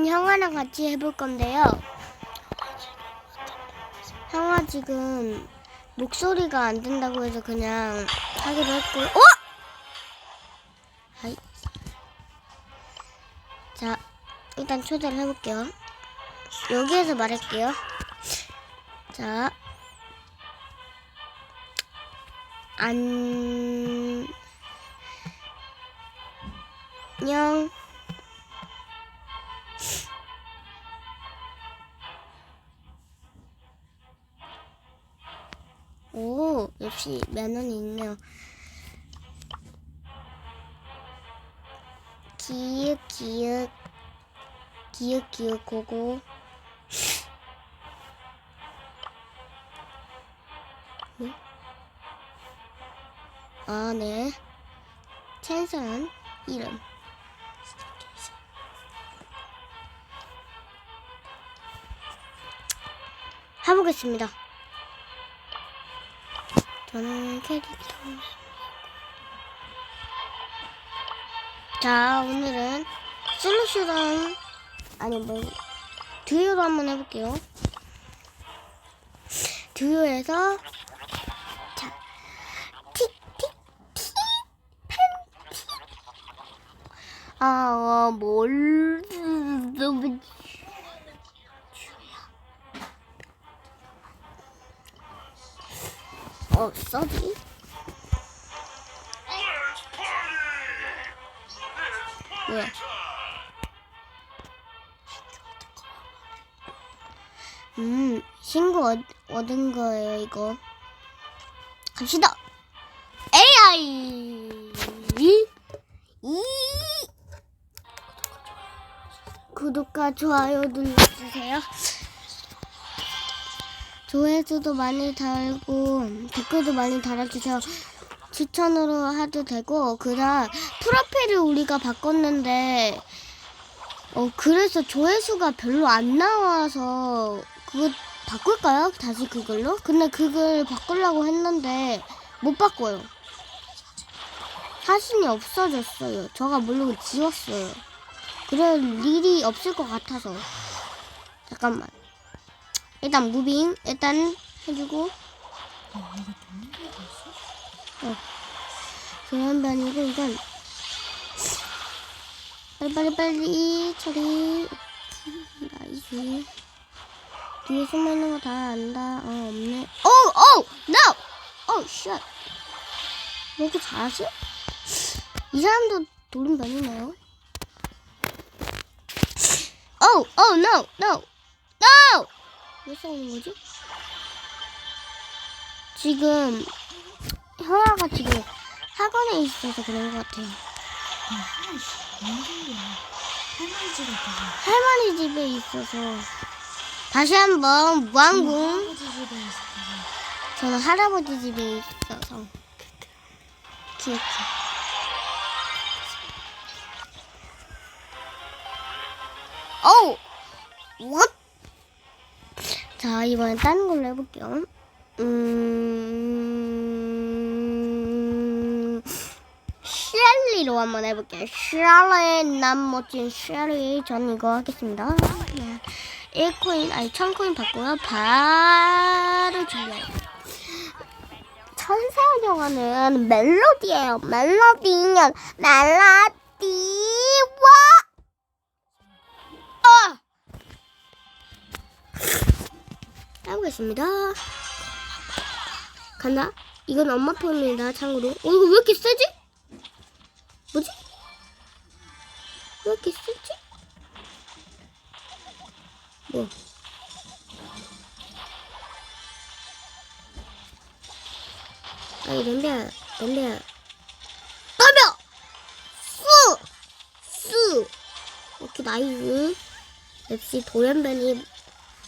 오늘은 형아랑 같이 해볼 건데요. 형아 지금 목소리가 안 된다고 해서 그냥 하기로 했고요. 어? 하이. 자, 일단 초대를 해볼게요. 여기에서 말할게요. 자, 안, 안녕. 오, 역시 면허는 있네요. 기읒, 기읒, 기읒, 기읒, 고고. 네? 아, 네. 찬스한 이름. 해보겠습니다. 저는 캐릭터. 자, 오늘은 솔루션, 아니, 뭐, 듀오로 한번 해볼게요. 듀오에서, 자, 틱, 틱, 틱, 팬, 틱. 아, 어, 뭘, 너무, 어, 써지? 왜? 음, 신고 얻, 얻은 거예요, 이거. 갑시다! AI! 이! 구독과 좋아요 눌러주세요. 조회수도 많이 달고 댓글도 많이 달아주세요. 추천으로 해도 되고 그다음 프로필을 우리가 바꿨는데 어 그래서 조회수가 별로 안 나와서 그거 바꿀까요? 다시 그걸로? 근데 그걸 바꾸려고 했는데 못 바꿔요. 사진이 없어졌어요. 저가 모르고 지웠어요. 그럴 일이 없을 것 같아서 잠깐만. 일단 무빙 일단 해주고. 어 교환반이고 이건 빨리빨리 빨리 처리. 나이스 뒤에 숨어있는 거 다 안다. 어 없네. 오오 no 오쉣 왜 이렇게 잘하지? 이 사람도 돌림반이네요? 오오 no no no 왜 싸우는 거지? 지금 형아가 지금 학원에 있어서 그런 것 같아요. 할머니 집에 할머니 집에 있어서 다시 한번 무한궁. 저는 할아버지 집에 있어서 귀엽죠. 어우, what? 자 이번엔 다른 걸로 해볼게요. 음, 셸리로 한번 해볼게요. 셸리, 난 멋진 셸리. 전 이거 하겠습니다. 네. 1코인, 아니 1000코인 받고요. 바로 준비해요. 천사원 영화는 멜로디예요. 멜로디, 멜로디 해보겠습니다. 간다. 이건 엄마 폰입니다. 참고로. 어, 이거 왜 이렇게 세지? 뭐지? 왜 이렇게 세지? 뭐? 아니 덤벼 덤벼 덤벼 쑤쑤 오케이 나이스 역시 도연변이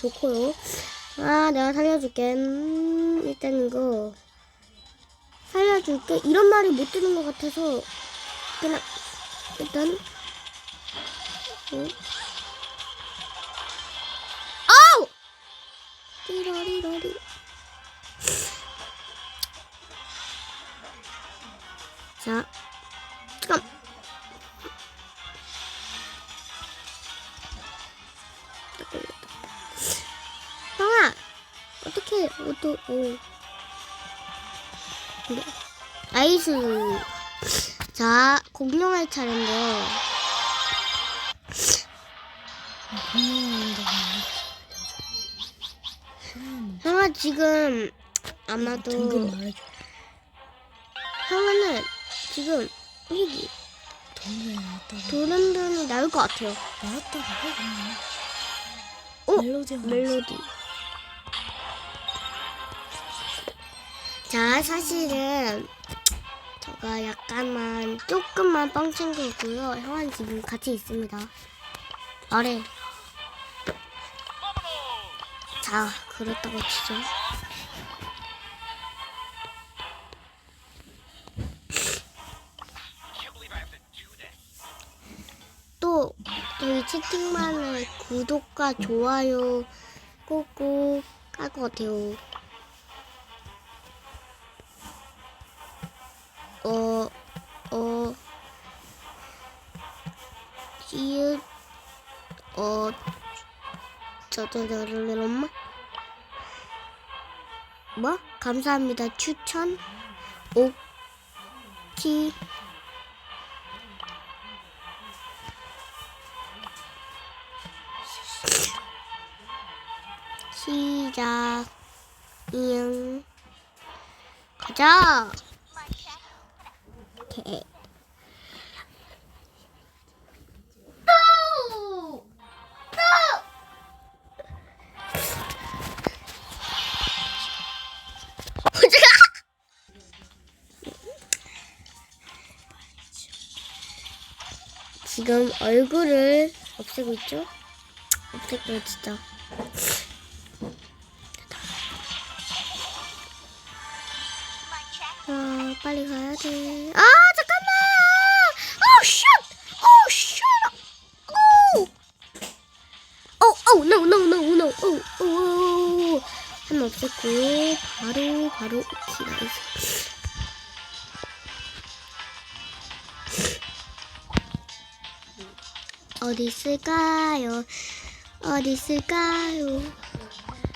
좋고요 아 내가 살려줄게. 음, 일단 이거 살려줄게. 이런 말이 못 들은 것 같아서 그냥 일단 어? 아우! 띠러리러리. 자, 어떻게 어또 오 그래 아이스 자 공룡할 차례인데요 공룡한다고 형아 지금 아마도. 형아는 지금 여기. 도른도른이 나올 것 같아요 그냥. 어? 멜로디가 멜로디. 자, 사실은 제가 약간만 조금만 뻥친 거고요. 형은 지금 같이 있습니다. 아래. 자, 그렇다고 치죠. 또 여기 채팅방에 구독과 좋아요 꼭꼭 할 것 같아요. 어, 어, 시읒, 어, 저저저저 엄마? 뭐? 감사합니다. 추천, 오키, 시작, 이응, 가자. 오케이. 또! 또! 지금 얼굴을 없애고 있죠? 없앨게요, 진짜. 빨리 가야 돼. 아, 잠깐만! 오, 쉣! 오, 쉣! 오! 오, 오, no, no, no, no. 오, 오, 오. 한번 없앴고, 바로, 바로, 오케이, 나이스. 어디 있을까요? 어디 있을까요?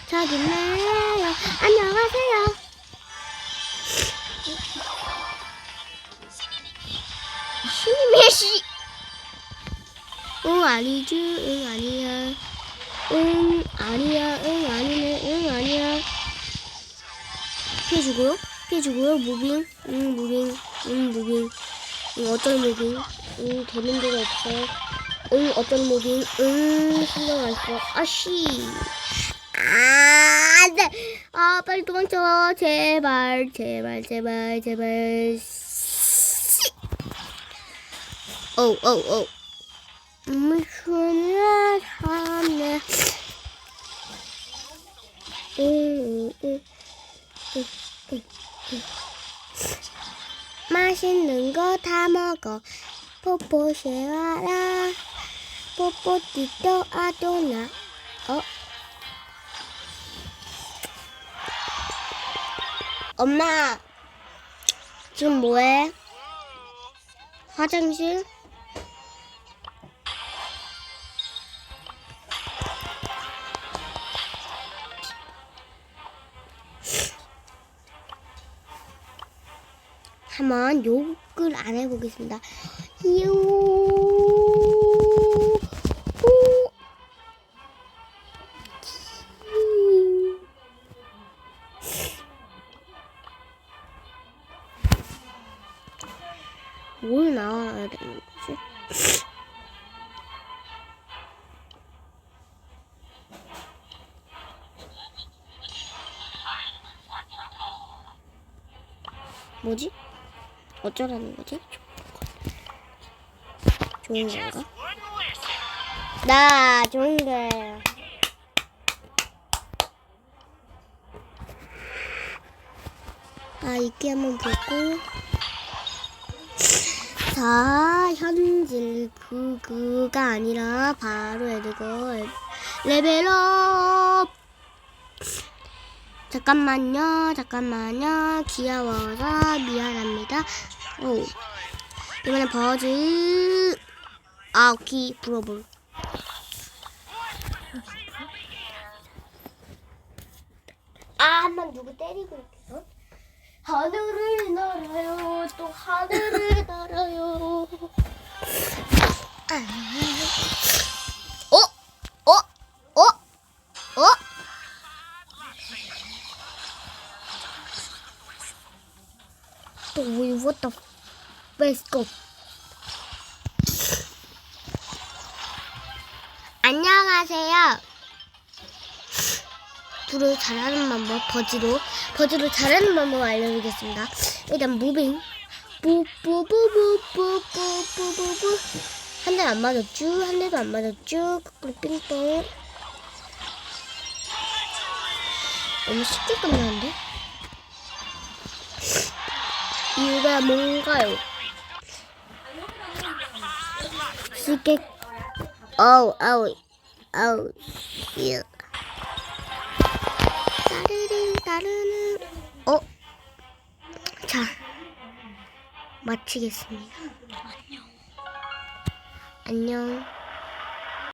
저기 있네요. 안녕하세요. 씨. 응 아니지. 응 아니야. 응 아니야. 응 아니네. 응 아니야. 피해주고요. 피해주고요. 무빙. 응 무빙. 응 무빙. 응 어떤 무빙. 응 되는 데가 없어. 응 어떤 무빙. 응 신경 안 써. 아씨. 아, 안 돼. 아, 빨리 도망쳐. 제발, 제발, 제발, 제발. 씨. 오, 오, 오. 무슨일 하네. 맛있는 거 다 먹어. 뽀뽀 쉐와라. 뽀뽀 띠또 아도나. 어? 엄마, 지금 뭐해? 화장실? 한번 욕을 안 해보겠습니다. 요. 뭘 나와야 되는 거지? 어쩌라는 거지? 좋은 건가? 나 좋은 거예요. 아, 이끼 한번 보고. 자, 현질 그, 그가 아니라 바로 에드걸 레벨업! 잠깐만요, 잠깐만요. 귀여워서 미안합니다. 오. 이번엔 버즈. 아, 오키, 브로볼. 아, 한 번 누구 때리고 있어? 하늘을 날아요, 또 하늘을 날아요. What the let's go. 안녕하세요. 불을 잘하는 방법 버즈로 버즈로 잘하는 방법 알려드리겠습니다. 일단 무빙. 뿌뿌뿌뿌뿌뿌뿌뿌 한 대 안 맞았쥬 한 대도 안 맞았쥬 거꾸로 삥뽕 너무 쉽게 끝나는데 이유가 뭔가요? 쉽게 어우 어우 어우 예. 따르릉 따르릉 어? 자 마치겠습니다 안녕 안녕